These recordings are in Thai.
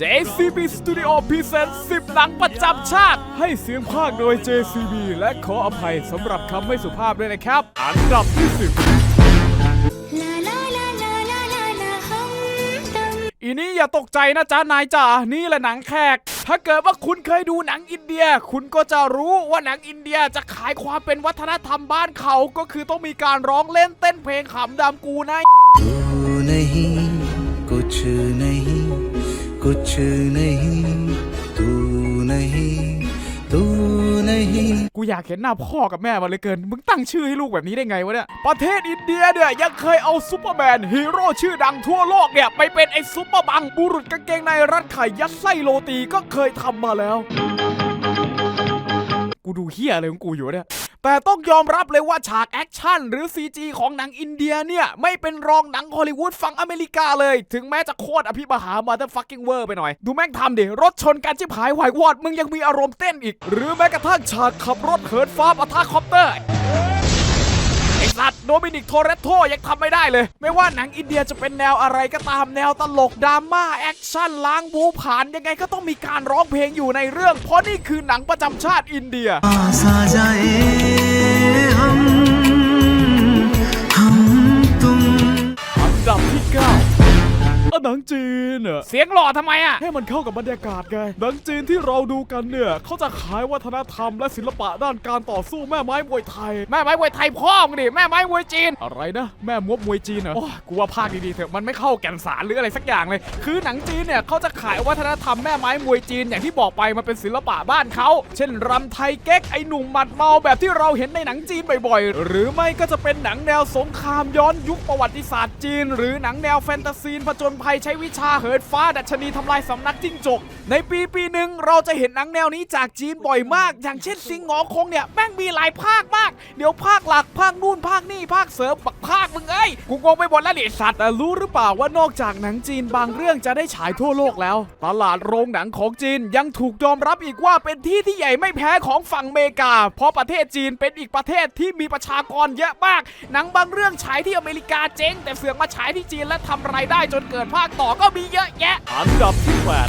JCB Studio Present 10 หนังประจำชาติ ให้เสียงภาคโดย JCB และขออภัยสำหรับคำไม่สุภาพด้วยนะครับ อันดับที่ 10 ला ला ला ला ला ला ला हम तुम อีนี้อย่าตกใจนะจ๊ะนายจ๋านี่แหละหนังแขก ถ้าเกิดว่าคุณเคยดูหนังอินเดีย คุณก็จะรู้ว่าหนังอินเดียจะขายความเป็นวัฒนธรรมบ้านเขา ก็คือต้องมีการร้องเล่นเต้นเพลงขำดำกูนะ तू नहीं कुछ नहीं कुछ नहीं तू नहीं तू नहीं กูอยากเห็นหน้าพ่อกับแม่มาเลยเกิน มึงตั้งชื่อให้ลูกแบบนี้ได้ไงวะเนี่ย ประเทศอินเดียเนี่ยยังเคยเอาซูเปอร์แมนฮีโร่ชื่อดังทั่วโลกเนี่ย ไปเป็นไอ้ซูเปอร์บังบุรุษกางเกงในรัดไข่ยัดไส้โรตีก็เคยทำมาแล้ว กูดูเฮียอะไรของกูอยู่เนี่ยแต่ต้องยอมรับเลยว่าฉากแอคชั่นหรือ CG ของหนังอินเดียเนี่ย ไม่เป็นรองหนังฮอลลีวูดฝั่งอเมริกาเลย ถึงแม้จะโคตรอภิมหามาเตอร์ฟักกิ้งเวอร์ไปหน่อย ดูแม่งทำดิ รถชนกันชิบหายหวายวอด มึงยังมีอารมณ์เต้นอีก หรือแม้กระทั่งฉากขับรถเหินฟ้าปะทะคอปเตอร์ สัตว์โดมินิกโทเรตโตยังทำไม่ได้เลย ไม่ว่าหนังอินเดียจะเป็นแนวอะไรก็ตามแนวตลกดราม่าแอคชั่นล้างบูผ่านยังไงก็ต้องมีการร้องเพลงอยู่ในเรื่อง เพราะนี่คือหนังประจำชาติอินเดีย อะหนังจีนอะเสียงหล่อทำไมอะให้มันเข้ากับบรรยากาศไงหนังจีนที่เราดูกันเนี่ยเขาจะขายวัฒนธรรมและศิลปะด้านการต่อสู้แม่ไม้มวยไทย แม่ไม้มวยไทยพ่อมึงดิแม่ไม้มวยจีน อะไรนะแม่มวบมวยจีนเหรอโอ้ยกูว่าภาคดีๆเถอะมันไม่เข้าแก่นสารหรืออะไรสักอย่างเลย คือหนังจีนเนี่ยเขาจะขายวัฒนธรรมแม่ไม้มวยจีนอย่างที่บอกไปมันเป็นศิลปะบ้านเขาเช่นรำไทยเก๊กไอหนุ่มหมัดเมาแบบที่เราเห็นในหนังจีนบ่อยๆ หรือไม่ก็จะเป็นหนังแนวสงครามย้อนยุคประวัติศาสตร์จีน หรือหนังแนวแฟนตาซีผจญภัยใช้วิชาเหินฟ้าดัชนีทำลายสำนักจิ้งจก ในปีปีหนึ่งเราจะเห็นหนังแนวนี้จากจีนบ่อยมาก อย่างเช่นซิงหงอคงเนี่ยแม่งมีหลายภาคมาก เดี๋ยวภาคหลักภาคนู่นภาคนี่ภาคเสริมบักภาคมึงเอ้ยกูงงไปหมดแล้วดิสัตว์แต่รู้หรือเปล่าว่านอกจากหนังจีนบางเรื่องจะได้ฉายทั่วโลกแล้ว ตลาดโรงหนังของจีนยังถูกยอมรับอีกว่าเป็นที่ที่ใหญ่ไม่แพ้ของฝั่งเมกา เพราะประเทศจีนเป็นอีกประเทศที่มีประชากรเยอะมาก หนังบางเรื่องฉายที่อเมริกาเจ๊งแต่เสือกมาฉายที่จีนและทำรายได้จนเกิดภาคต่อก็มีเยอะแยะ อันดับที่แปด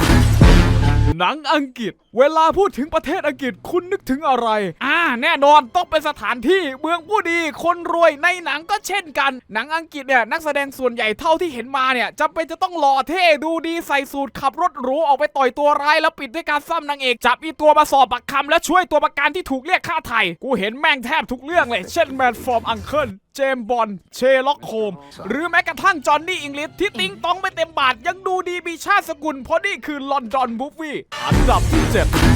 หนังอังกฤษ เวลาพูดถึงประเทศอังกฤษคุณนึกถึงอะไร อ่า แน่นอนต้องเป็นสถานที่เมืองผู้ดี คนรวยในหนังก็เช่นกัน หนังอังกฤษเนี่ยนักแสดงส่วนใหญ่เท่าที่เห็นมาเนี่ยจำเป็นจะต้องหล่อเท่ดูดีใส่สูทขับรถหรูออกไปต่อยตัวร้ายแล้วปิดด้วยการซ้ำนางเอก จับอีตัวมาสอบปากคำและช่วยตัวประกันที่ถูกเรียกค่าไถ่กูเห็นแม่งแทบทุกเรื่องเลย เช่นแมนฟอร์มอังเคิล เจมบอลเชล็อกโฮมหรือแม้กระทั่งจอห์นนี่อิงลิสที่ติ้งต้องไม่เต็มบาทยังดูดีมีชาติสกุลเพราะนี่คือลอนดอนบูฟวี่อันดับที่7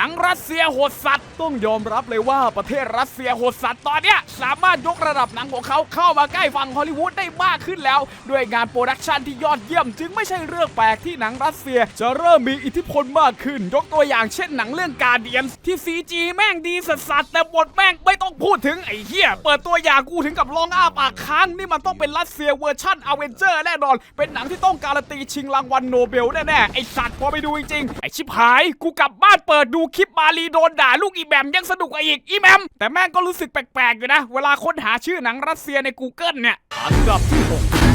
หนังรัสเซียโหดสัตว์ต้องยอมรับเลยว่าประเทศรัสเซียโหดสัตว์ตอนเนี้ยสามารถยกระดับหนังของเขาเข้ามาใกล้ฝั่งฮอลลีวูดได้มากขึ้นแล้ว ด้วยงานโปรดักชันที่ยอดเยี่ยม จึงไม่ใช่เรื่องแปลกที่หนังรัสเซีย จะเริ่มมีอิทธิพลมากขึ้น ยกตัวอย่างเช่นหนังเรื่องกาเดียนที่ CG แม่งดีสัสๆแต่บทแม่งไม่ต้องพูดถึงไอ้เหี้ยเปิดตัวอย่างกูถึงกับร้องอ้าปากค้างนี่มันต้องเป็นรัสเซียเวอร์ชั่นอเวนเจอร์แน่นอน เป็นหนังที่ต้องการันตีชิงรางวัลโนเบลแน่ๆไอสัตว์พอไปดูจริงๆไอชิบหายกูกลับบ้านเปิดดูคลิปมารีโดนด่าลูกอีแบมยังสนุกอีกอีแมมแต่แม่งก็รู้สึกแปลกๆอยู่นะ เวลาค้นหาชื่อหนังรัสเซียใน Google เนี่ยอันดับที่6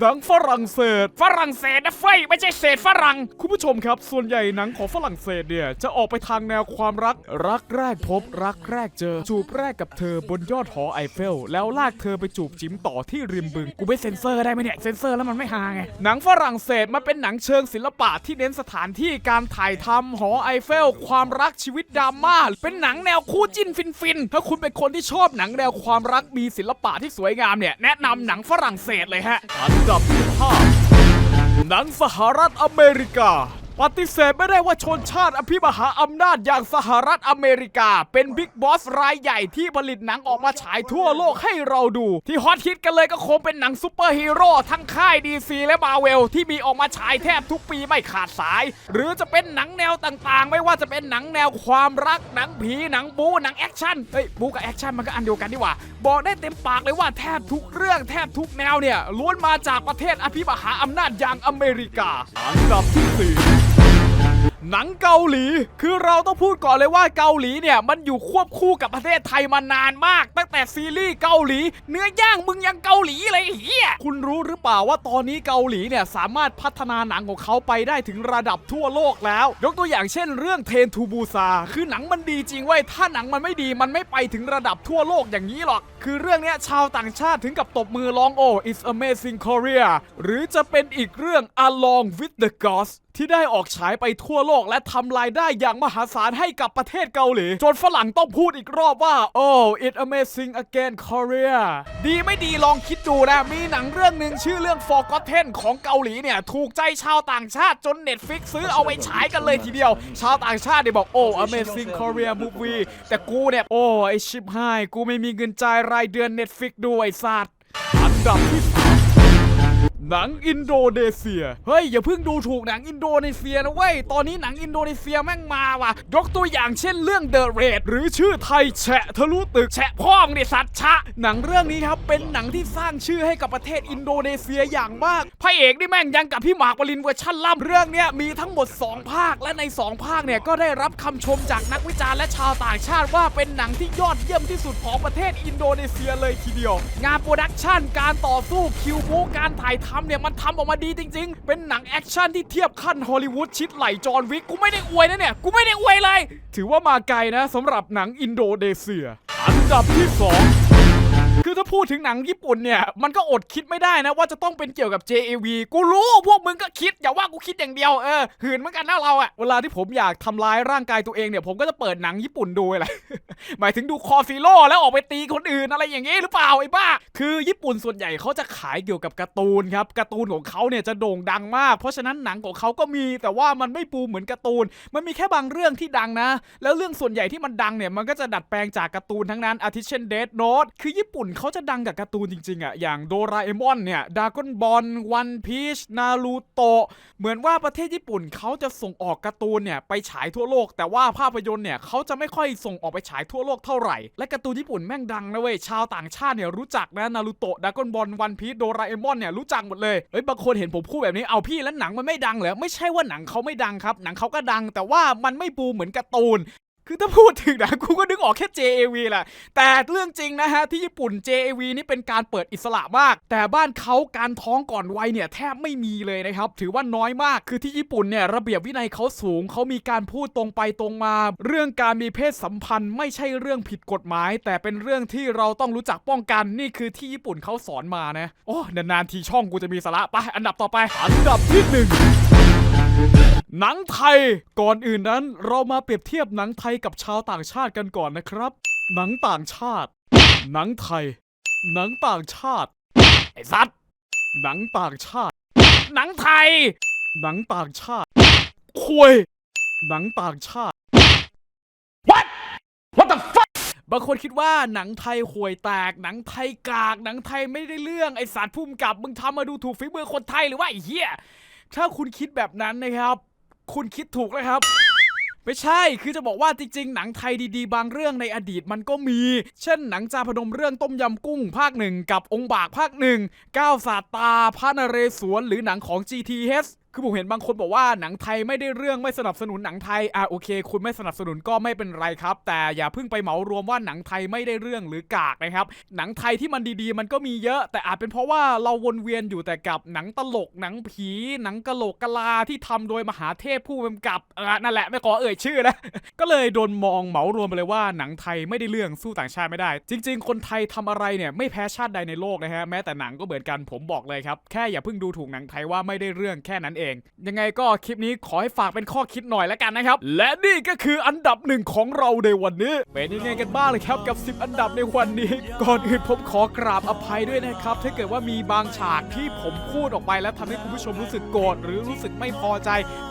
หนังฝรั่งเศส ฝรั่งเศสนะเฟ้ยไม่ใช่เศษฝรั่ง คุณผู้ชมครับ ส่วนใหญ่หนังของฝรั่งเศสเนี่ย จะออกไปทางแนวความรัก รักแรกพบ รักแรกเจอ จูบแรกกับเธอบนยอดหอไอเฟล แล้วลากเธอไปจูบจิ้มต่อที่ริมบึง กูไม่เซ็นเซอร์ได้ไหมเนี่ย เซ็นเซอร์แล้วมันไม่ฮาไง หนังฝรั่งเศสมันเป็นหนังเชิงศิลปะที่เน้นสถานที่การถ่ายทำหอไอเฟล ความรักชีวิตดราม่า เป็นหนังแนวคู่จิ้นฟินๆ ถ้าคุณเป็นคนที่ชอบหนังแนวความรักมีศิลปะที่สวยงามเนี่ยแนะนำหนังฝรั่งเศสเลยฮะดับที่ห้าหนังสหรัฐอเมริกา ปฏิเสธไม่ได้ว่าชนชาติอภิมหาอำนาจอย่างสหรัฐอเมริกา เป็นบิ๊กบอสรายใหญ่ที่ผลิตหนังออกมาฉายทั่วโลกให้เราดู ที่ฮอตฮิตกันเลยก็คงเป็นหนังซูเปอร์ฮีโร่ทั้งค่ายดีซีและมาเวลที่มีออกมาฉายแทบทุกปีไม่ขาดสาย หรือจะเป็นหนังแนวต่างๆ ไม่ว่าจะเป็นหนังแนวความรักหนังผีหนังบู๊หนังแอคชั่นเฮ้ยบู๊กับแอคชั่นมันก็อันเดียวกันดีหว่าบอกได้เต็มปากเลยว่าแทบทุกเรื่องแทบทุกแนวเนี่ยล้วนมาจากประเทศอภิมหาอำนาจอย่างอเมริกาอันดับที่สี่ หนังเกาหลี คือเราต้องพูดก่อนเลยว่าเกาหลีเนี่ย มันอยู่ควบคู่กับประเทศไทยมานานมาก ตั้งแต่ซีรีส์เกาหลี เนื้อย่างมึงยังเกาหลีเลยไอ้เฮียคุณรู้หรือเปล่าว่าตอนนี้เกาหลีเนี่ย สามารถพัฒนาหนังของเขาไปได้ถึงระดับทั่วโลกแล้ว ยกตัวอย่างเช่น เรื่องเทนทูบูซาคือหนังมันดีจริงเว้ยถ้าหนังมันไม่ดีมันไม่ไปถึงระดับทั่วโลกอย่างนี้หรอก คือเรื่องเนี้ยชาวต่างชาติถึงกับตบมือร้องโอ้ it's amazing Korea หรือจะเป็นอีกเรื่อง along with the gods ที่ได้ออกฉายไปทั่วโลกและทำรายได้อย่างมหาศาลให้กับประเทศเกาหลี จนฝรั่งต้องพูดอีกรอบว่า oh it amazing again Korea ดีไม่ดีลองคิดดูนะ มีหนังเรื่องหนึ่งชื่อเรื่อง Forgotten ของเกาหลีเนี่ย ถูกใจชาวต่างชาติจน Netflix ซื้อเอาไปฉายกันเลยทีเดียว ชาวต่างชาติเนี่ยบอก oh amazing Korea movie แต่กูเนี่ย โอ้ไอชิบหาย กูไม่มีเงินจ่ายรายเดือน Netflix ด้วยสัตว์อันดับที่ หนังอินโดนีเซีย เฮ้ย อย่าเพิ่งดูถูกหนังอินโดนีเซียนะเว้ย ตอนนี้หนังอินโดนีเซียแม่งมาว่ะ ยกตัวอย่างเช่นเรื่อง The Raid หรือชื่อไทยแฉะทะลุตึกแฉะพ่องดิสัตชะ หนังเรื่องนี้ครับ เป็นหนังที่สร้างชื่อให้กับประเทศอินโดนีเซียอย่างมาก พระเอกนี่แม่งยังกับพี่หมากปรินเวอร์ชันล่ำเรื่องเนี้ยมีทั้งหมด 2 ภาค และใน 2 ภาคเนี่ยก็ได้รับคำชมจากนักวิจารณ์และชาวต่างชาติว่าเป็นหนังที่ยอดเยี่ยมที่สุดของประเทศอินโดนีเซียเลยทีเดียว งานโปรดักชันการต่อสู้คิวบูการถ่ายทำเนี่ยมันทำออกมาดีจริง ๆ เป็นหนังแอคชั่นที่เทียบขั้นฮอลลีวูดชิดไหลจอห์นวิก กูไม่ได้อวยนะเนี่ย กูไม่ได้อวยเลย ถือว่ามาไกลนะสำหรับหนังอินโดนีเซีย อันดับที่สองคือถ้าพูดถึงหนังญี่ปุ่นเนี่ย มันก็อดคิดไม่ได้นะ ว่าจะต้องเป็นเกี่ยวกับ JAV กูรู้พวกมึงก็คิด อย่าว่ากูคิดอย่างเดียวเออหืนเหมือนกันนะเราอะเวลาที่ผมอยากทำร้ายร่างกายตัวเองเนี่ย ผมก็จะเปิดหนังญี่ปุ่นดูอะไร หมายถึงดูคอซีโร่แล้วออกไปตีคนอื่นอะไรอย่างงี้หรือเปล่าไอ้บ้า คือญี่ปุ่นส่วนใหญ่เขาจะขายเกี่ยวกับการ์ตูนครับการ์ตูนของเขาเนี่ยจะโด่งดังมาก เพราะฉะนั้นหนังของเขาก็มี แต่ว่ามันไม่ปูเหมือนการ์ตูน มันมีแค่บางเรื่องที่ดังนะ แล้วเรื่องส่วนใหญ่ที่มันดังเนี่ยมันก็จะดัดแปลงจากการ์ตูนทั้งนั้นอาทิเช่นเดดโนตคือญี่ปุ่นเขาจะดังกับการ์ตูนจริงๆอะอย่างโดราเอมอนเนี่ยดากอนบอลวันพีชนารูโตเหมือนว่าประเทศญี่ปุ่นเขาจะส่งออกการ์ตูนเนี่ยไปฉายทั่วโลก แต่ว่าภาพยนตร์เนี่ยเขาจะไม่ค่อยส่งออกไปฉายทั่วโลกเท่าไหร่ และการ์ตูนญี่ปุ่นแม่งดังนะเว้ยชาวต่างชาติเนี่ยรู้จักนะนารูโตดากอนบอลวันพีซโดราเอมอนเนี่ยรู้จักหมดเลยเฮ้ยบางคนเห็นผมพูดแบบนี้เอาพี่แล้วหนังมันไม่ดังเหรอไม่ใช่ว่าหนังเขาไม่ดังครับหนังเขาก็ดัง แต่ว่ามันไม่ปูเหมือนการ์ตูน คือถ้าพูดถึงนะกูก็นึกออกแค่ JAV แหละ แต่เรื่องจริงนะฮะ ที่ญี่ปุ่น JAV นี่เป็นการเปิดอิสระมาก แต่บ้านเขาการท้องก่อนวัยเนี่ย แทบไม่มีเลยนะครับ ถือว่าน้อยมากคือที่ญี่ปุ่นเนี่ย ระเบียบวินัยเขาสูง เขามีการพูดตรงไปตรงมา เรื่องการมีเพศสัมพันธ์ไม่ใช่เรื่องผิดกฎหมาย แต่เป็นเรื่องที่เราต้องรู้จักป้องกันนี่คือที่ญี่ปุ่นเขาสอนมานะโอ้นานๆทีช่องกูจะมีสาระไปอันดับต่อไปอันดับที่หนึ่ง หนังไทยก่อนอื่นนั้น เรามาเปรียบเทียบหนังไทยกับชาวต่างชาติกันก่อนนะครับ หนังต่างชาติ หนังไทย หนังต่างชาติ ไอ้สัตว์หนังต่างชาติ หนังไทย หนังต่างชาติคุยหนังต่างชาติ What What the fuck บางคนคิดว่าหนังไทยห่วยแตก หนังไทยกาก หนังไทยไม่ได้เรื่องไอสัตว์พุ่มกับมึงทำมาดูถูกฝีมือคนไทยหรือว่าไอ้เหี้ยถ้าคุณคิดแบบนั้นนะครับ คุณคิดถูกแล้วครับ ไม่ใช่ คือจะบอกว่าจริง ๆ หนังไทยดีๆ บางเรื่องในอดีตมันก็มี เช่นหนังจาพนมเรื่องต้มยำกุ้งภาคหนึ่งกับองค์บากภาคหนึ่งก้าวสาตาพระนเรศวรหรือหนังของ GTH คือผมเห็นบางคนบอกว่าหนังไทยไม่ได้เรื่องไม่สนับสนุนหนังไทยอะโอเค คุณไม่สนับสนุนก็ไม่เป็นไรครับ แต่อย่าเพิ่งไปเหมารวมว่าหนังไทยไม่ได้เรื่องหรือกากนะครับ หนังไทยที่มันดีๆ มันก็มีเยอะ แต่อาจเป็นเพราะว่าเราวนเวียนอยู่แต่กับหนังตลกหนังผี หนังกะโหลกกะลาที่ทำโดยมหาเทพผู้กำกับเออนั่นแหละไม่ขอเอ่ยชื่อนะก็เลยโดนมองเหมารวมไปเลยว่าหนังไทยไม่ได้เรื่องสู้ต่างชาติไม่ได้ จริง ๆ คนไทยทำอะไรเนี่ยไม่แพ้ชาติใดในโลกนะฮะแม้แต่หนังก็เหมือนกันผมบอกเลยครับแค่อย่าเพิ่งดูถูกหนังไทยว่าไม่ได้เรื่องแค่นั้นเองยังไงก็คลิปนี้ขอให้ฝากเป็นข้อคิดหน่อยแล้วกันนะครับ และนี่ก็คืออันดับหนึ่งของเราในวันนี้ เป็นยังไงกันบ้างเลยครับกับ 10 อันดับในวันนี้ ก่อนอื่นผมขอกราบอภัยด้วยนะครับ ถ้าเกิดว่ามีบางฉากที่ผมพูดออกไปแล้วทำให้คุณผู้ชมรู้สึกโกรธหรือรู้สึกไม่พอใจ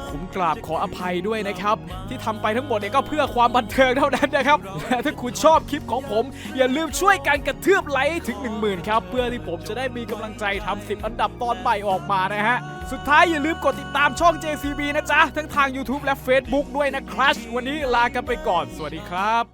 ผมกราบขออภัยด้วยนะครับ ที่ทำไปทั้งหมดเนี่ยก็เพื่อความบันเทิงเท่านั้นนะครับและถ้าคุณชอบคลิปของผม อย่าลืมช่วยกันกระเทือบไลค์ให้ถึง 10,000 ครับ เพื่อที่ผมจะได้มีกำลังใจทำ10 อันดับตอนใหม่ออกมานะฮะ สุดท้ายอย่าลืมกดติดตามช่อง JCB นะจ๊ะ ทั้งทาง YouTube และ Facebook ด้วยนะครับ วันนี้ลากันไปก่อน สวัสดีครับ